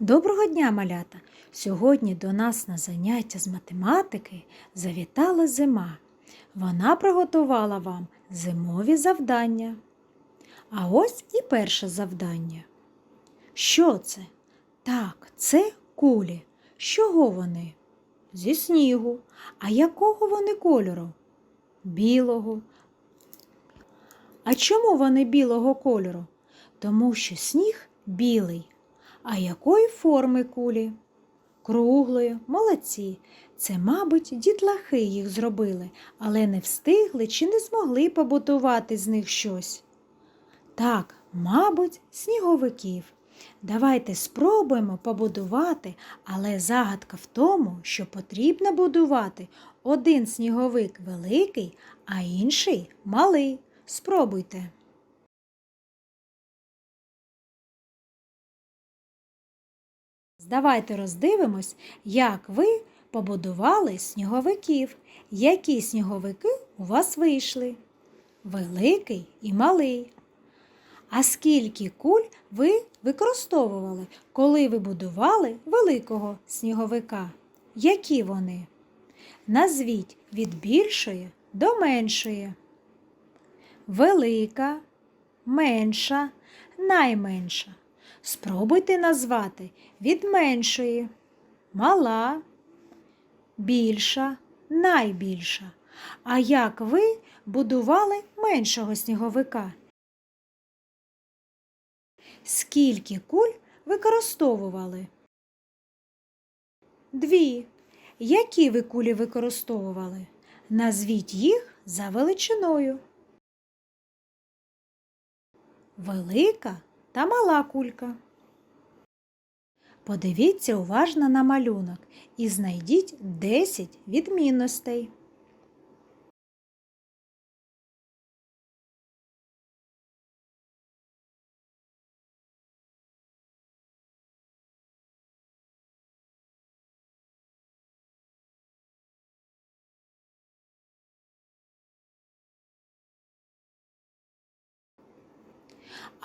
Доброго дня, малята! Сьогодні до нас на заняття з математики завітала зима. Вона приготувала вам зимові завдання. А ось і перше завдання. Що це? Так, це кулі. З чого вони? Зі снігу. А якого вони кольору? Білого. А чому вони білого кольору? Тому що сніг білий. А якої форми кулі? Круглої, молодці. Це, мабуть, дітлахи їх зробили, але не встигли чи не змогли побудувати з них щось. Так, мабуть, сніговиків. Давайте спробуємо побудувати, але загадка в тому, що потрібно будувати один сніговик великий, а інший малий. Спробуйте. Давайте роздивимось, як ви побудували сніговиків. Які сніговики у вас вийшли? Великий і малий. А скільки куль ви використовували, коли ви будували великого сніговика? Які вони? Назвіть від більшої до меншої. Велика, менша, найменша. Спробуйте назвати від меншої, мала, більша, найбільша. А як ви будували меншого сніговика? Скільки куль використовували? Дві. Які ви кулі використовували? Назвіть їх за величиною. Велика та мала кулька. Подивіться уважно на малюнок і знайдіть 10 відмінностей.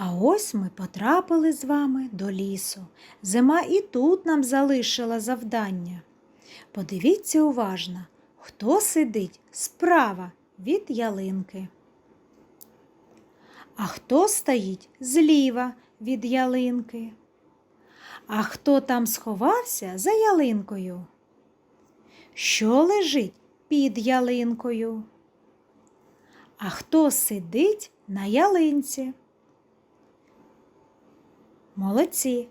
А ось ми потрапили з вами до лісу. Зима і тут нам залишила завдання. Подивіться уважно, хто сидить справа від ялинки. А хто стоїть зліва від ялинки? А хто там сховався за ялинкою? Що лежить під ялинкою? А хто сидить на ялинці? Молодці.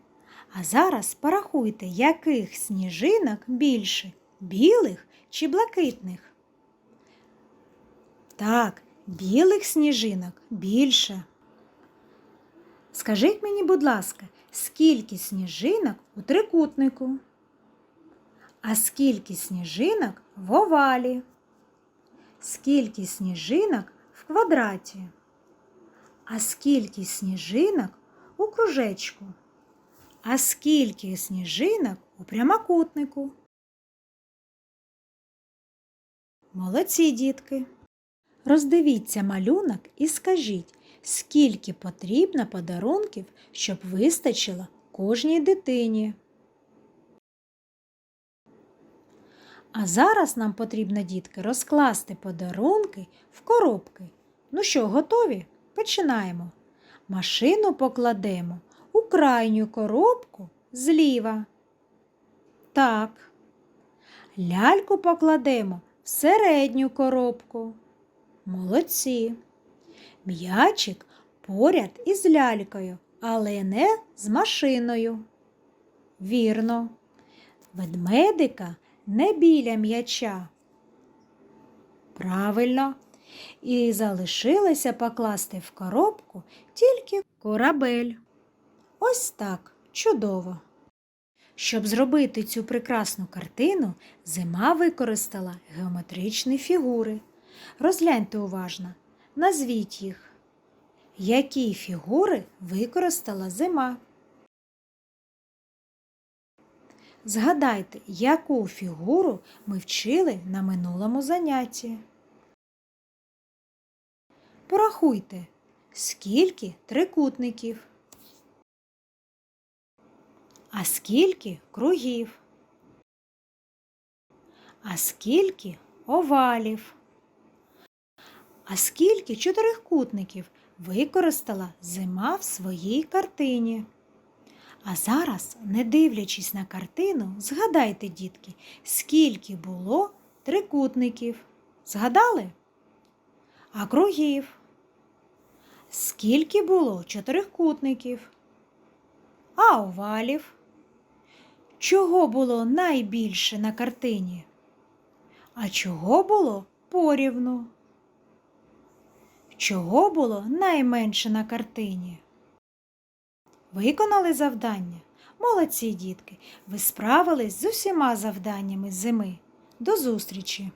А зараз порахуйте, яких сніжинок більше білих чи блакитних? Так, білих сніжинок більше. Скажіть мені, будь ласка, скільки сніжинок у трикутнику? А скільки сніжинок в овалі? Скільки сніжинок в квадраті? А скільки сніжинок у кружечку. А скільки сніжинок у прямокутнику? Молодці дітки. Роздивіться малюнок і скажіть, скільки потрібно подарунків, щоб вистачило кожній дитині. А зараз нам потрібно, дітки, розкласти подарунки в коробки. Ну що, готові? Починаємо. Машину покладемо у крайню коробку зліва. Так. Ляльку покладемо в середню коробку. Молодці. М'ячик поряд із лялькою, але не з машиною. Вірно. Ведмедика не біля м'яча. Правильно. І залишилося покласти в коробку тільки корабель. Ось так чудово. Щоб зробити цю прекрасну картину, зима використала геометричні фігури. Розгляньте уважно, назвіть їх. Які фігури використала зима? Згадайте, яку фігуру ми вчили на минулому занятті. Порахуйте, скільки трикутників. А скільки кругів? А скільки овалів? А скільки чотирикутників використала зима в своїй картині? А зараз, не дивлячись на картину, згадайте, дітки, скільки було трикутників. Згадали? А кругів? Скільки було чотирикутників? А овалів? Чого було найбільше на картині? А чого було порівну? Чого було найменше на картині? Виконали завдання? Молодці, дітки! Ви справились з усіма завданнями зими. До зустрічі!